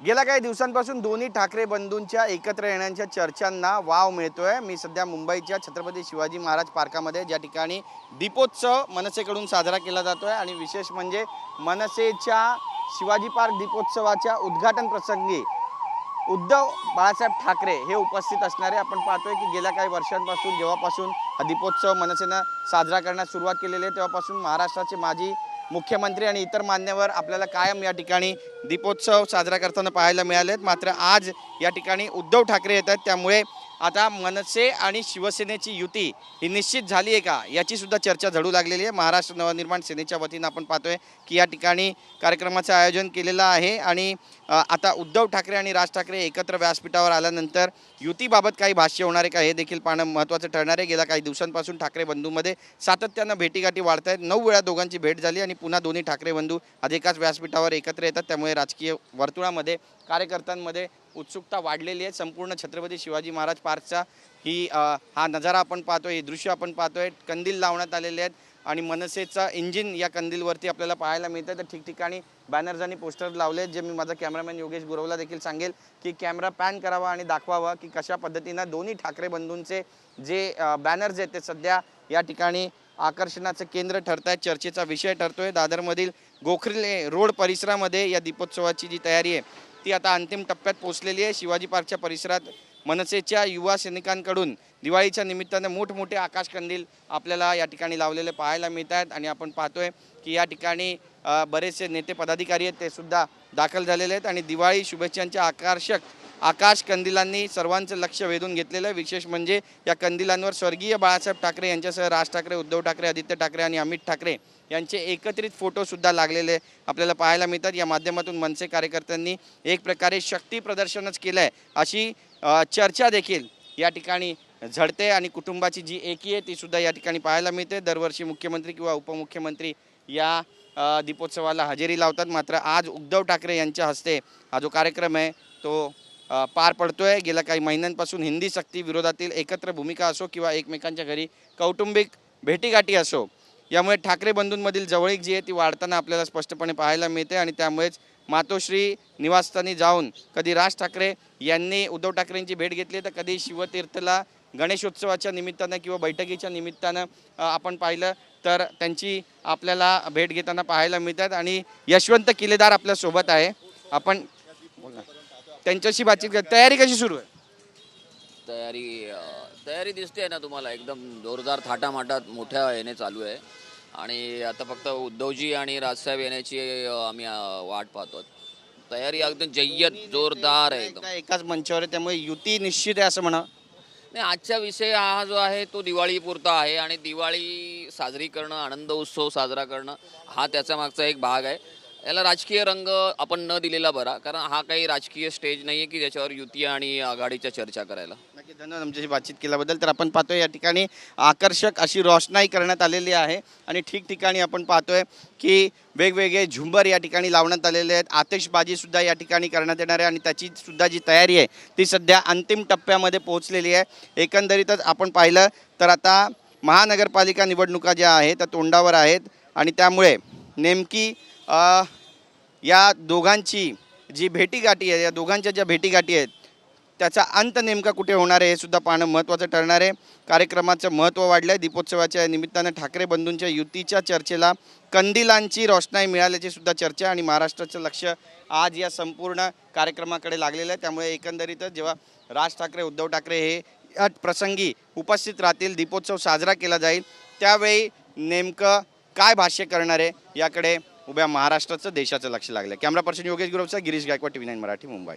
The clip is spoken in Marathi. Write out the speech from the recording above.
गेल्या काही दिवसांपासून दोन्ही ठाकरे बंधूंच्या एकत्र येण्याच्या चर्चांना वाव मिळतोय. मी सध्या मुंबईच्या छत्रपती शिवाजी महाराज पार्कामध्ये ज्या ठिकाणी दीपोत्सव मनसेकडून साजरा केला जातोय आणि विशेष म्हणजे मनसेच्या शिवाजी पार्क दीपोत्सवाच्या उद्घाटन प्रसंगी उद्धव बाळासाहेब ठाकरे हे उपस्थित असणारे आपण पाहतोय की गेल्या काही वर्षांपासून जेव्हापासून हा दीपोत्सव मनसेनं साजरा करण्यास सुरुवात केलेली आहे तेव्हापासून महाराष्ट्राचे माजी मुख्यमंत्री आणि इतर मान्यवर आपल्याला कायम या ठिकाणी दीपोत्सव साजरा करताना पाहायला मिळालेत. मात्र आज या ठिकाणी उद्धव ठाकरे येत आहेत. त्यामुळे आता मनसे आणि शिवसेनेची युती ही निश्चित झाली आहे का? याची सुद्धा चर्चा झडू लागलेली आहे. महाराष्ट्र नवनिर्माण सेनेच्या वतीनं आपण पाहतोय की या ठिकाणी कार्यक्रमाचं आयोजन केलेलं आहे आणि आता उद्धव ठाकरे आणि राज ठाकरे एकत्र व्यासपीठावर आल्यानंतर युतीबाबत काही भाष्य होणार आहे का हे देखील पाहणं महत्त्वाचं ठरणार आहे. गेल्या काही दिवसांपासून ठाकरे बंधूंमध्ये सातत्यानं भेटीगाठी वाढत आहेत नऊ वेळा दोघांची भेट झाली आणि पुन्हा दोन्ही ठाकरे बंधू आज एकाच व्यासपीठावर एकत्र येतात. त्यामुळे राजकीय वर्तुळामध्ये कार्यकर्त्यांमध्ये उत्सुकता वाढलेली आहे. संपूर्ण छत्रपती शिवाजी महाराज पार्कचा ही हा नजारा आपण पाहतोय हे दृश्य आपण पाहतोय. कंदील लावण्यात आलेले आहेत. आणि मनसेचा इंजिन या कंदीलवरती आपल्याला पाहायला मिळतं तर ठिकठिकाणी बॅनर्स आणि पोस्टर लावले आहेत जे मी माझा कॅमेरामॅन योगेश गुरवला देखील सांगेल की कॅमेरा पॅन करावा आणि दाखवावा की कशा पद्धतीनं दोन्ही ठाकरे बंधूंचे जे बॅनर्स आहेत ते सध्या या ठिकाणी आकर्षणाचं केंद्र ठरत आहेत चर्चेचा विषय ठरतोय. दादरमधील गोखले रोड परिसरामध्ये या दीपोत्सवाची जी तयारी आहे ती आता अंतिम टप्प्यात पोहोचलेली आहे. शिवाजी पार्कच्या परिसरात मनसेच्या युवा सैनिकांकडून दिवाळीच्या निमित्तानं मोठमोठे आकाश कंदील आपल्याला या ठिकाणी लावलेले पाहायला मिळत आहेत आणि आपण पाहतोय की या ठिकाणी बरेचसे नेते पदाधिकारी आहेत ते सुद्धा दाखल झालेले आहेत. आणि दिवाळी शुभेच्छांच्या आकर्षक आकाश कंदिलांनी सर्वांचं लक्ष वेधून घेतलेलं आहे. विशेष म्हणजे या कंदिलांवर स्वर्गीय बाळासाहेब ठाकरे यांच्यासह राज ठाकरे उद्धव ठाकरे आदित्य ठाकरे आणि अमित ठाकरे यांचे एकत्रित फोटोसुद्धा लागलेले आपल्याला पाहायला मिळतात. या माध्यमातून मनसे कार्यकर्त्यांनी एक प्रकारे शक्ती प्रदर्शनच केलं आहे अशी चर्चा देखील या ठिकाणी झडते आणि कुटुंबाची जी एकी आहे तीसुद्धा या ठिकाणी पाहायला मिळते. दरवर्षी मुख्यमंत्री किंवा उपमुख्यमंत्री या दीपोत्सवाला हजेरी लावतात. मात्र आज उद्धव ठाकरे यांच्या हस्ते हा जो कार्यक्रम आहे तो पार पडतोय. गेल्या काही महिन्यांपासून हिंदी सक्ती विरोधातील एकत्र भूमिका असो किंवा एकमेकांच्या घरी कौटुंबिक भेटीगाठी असो यामुळे ठाकरे बंधूंमधील जवळीक जी आहे ती वाढताना आपल्याला स्पष्टपणे पाहायला मिळते आणि त्यामुळेच मातोश्री निवासस्थानी जाऊन कधी राज ठाकरे यांनी उद्धव ठाकरेंची भेट घेतली तर कधी शिवतीर्थला गणेशोत्सवाच्या निमित्तानं किंवा बैठकीच्या निमित्तानं आपण पाहिलं तर त्यांची आपल्याला भेट घेताना पाहायला मिळतात. आणि यशवंत किल्लेदार आपल्यासोबत आहे. आपण त्यांच्याशी बातचीत तयारी कशी सुरू आहे? तयारी तयारी दिसते ना तुम्हाला. एकदम जोरदार थाटामाटात मोठ्या याने चालू आहे. आणि आता फक्त उद्धवजी आणि राजसाहेब येण्याची आम्ही वाट पाहतो तयारी अगदी जय्यत जोरदार आहे एकदम. एकदा एकाच मंचावर आहे त्यामुळे युती निश्चित आहे असं म्हणा. नाही आजचा विषय हा जो आहे तो दिवाळी पुरता आहे. आणि दिवाळी साजरी करणं आनंद उत्सव साजरा करणं हा त्याचा मागचा एक भाग आहे. याला राजकीय रंग आपण न दिलेला बरा कारण हा काही राजकीय स्टेज नाही आहे की ज्याच्यावर युती आणि आघाडीच्या चर्चा करायला. धन्यवाद आमच्याशी बातचीत केल्याबद्दल तर आपण पाहतोय या ठिकाणी आकर्षक अशी रोषणाई करण्यात आलेली आहे आणि ठिकठिकाणी आपण पाहतोय की वेगवेगळे झुंबर या ठिकाणी लावण्यात आलेले आहेत. आतिषबाजीसुद्धा या ठिकाणी करण्यात येणार आहे आणि त्याची सुद्धा जी तयारी आहे ती सध्या अंतिम टप्प्यामध्ये पोहोचलेली आहे. एकंदरीतच आपण पाहिलं तर आता महानगरपालिका निवडणुका ज्या आहेत त्या तोंडावर आहेत आणि त्यामुळे नेमकी या दोघांची जी भेटीगाठी आहे या दोघांच्या ज्या भेटीगाठी आहेत त्याचा अंत नेमका कुठे होणार आहे हे सुद्धा पाहणं महत्त्वाचं ठरणार आहे. कार्यक्रमाचं महत्त्व वाढलं आहे दीपोत्सवाच्या निमित्तानं ठाकरे बंधूंच्या युतीच्या चर्चेला कंदिलांची रोषणाई मिळाल्याची सुद्धा चर्चा आणि महाराष्ट्राचं लक्ष आज या संपूर्ण कार्यक्रमाकडे लागलेलं आहे. त्यामुळे एकंदरीतच जेव्हा राज ठाकरे उद्धव ठाकरे हे या प्रसंगी उपस्थित राहतील दीपोत्सव साजरा केला जाईल त्यावेळी नेमकं काय भाष्य करणार आहे याकडे उभ्या महाराष्ट्राचं देशाचं लक्ष लागलं camera person Yogesh गुरवचा Girish Gaikwad T V nine Marathi Mumbai.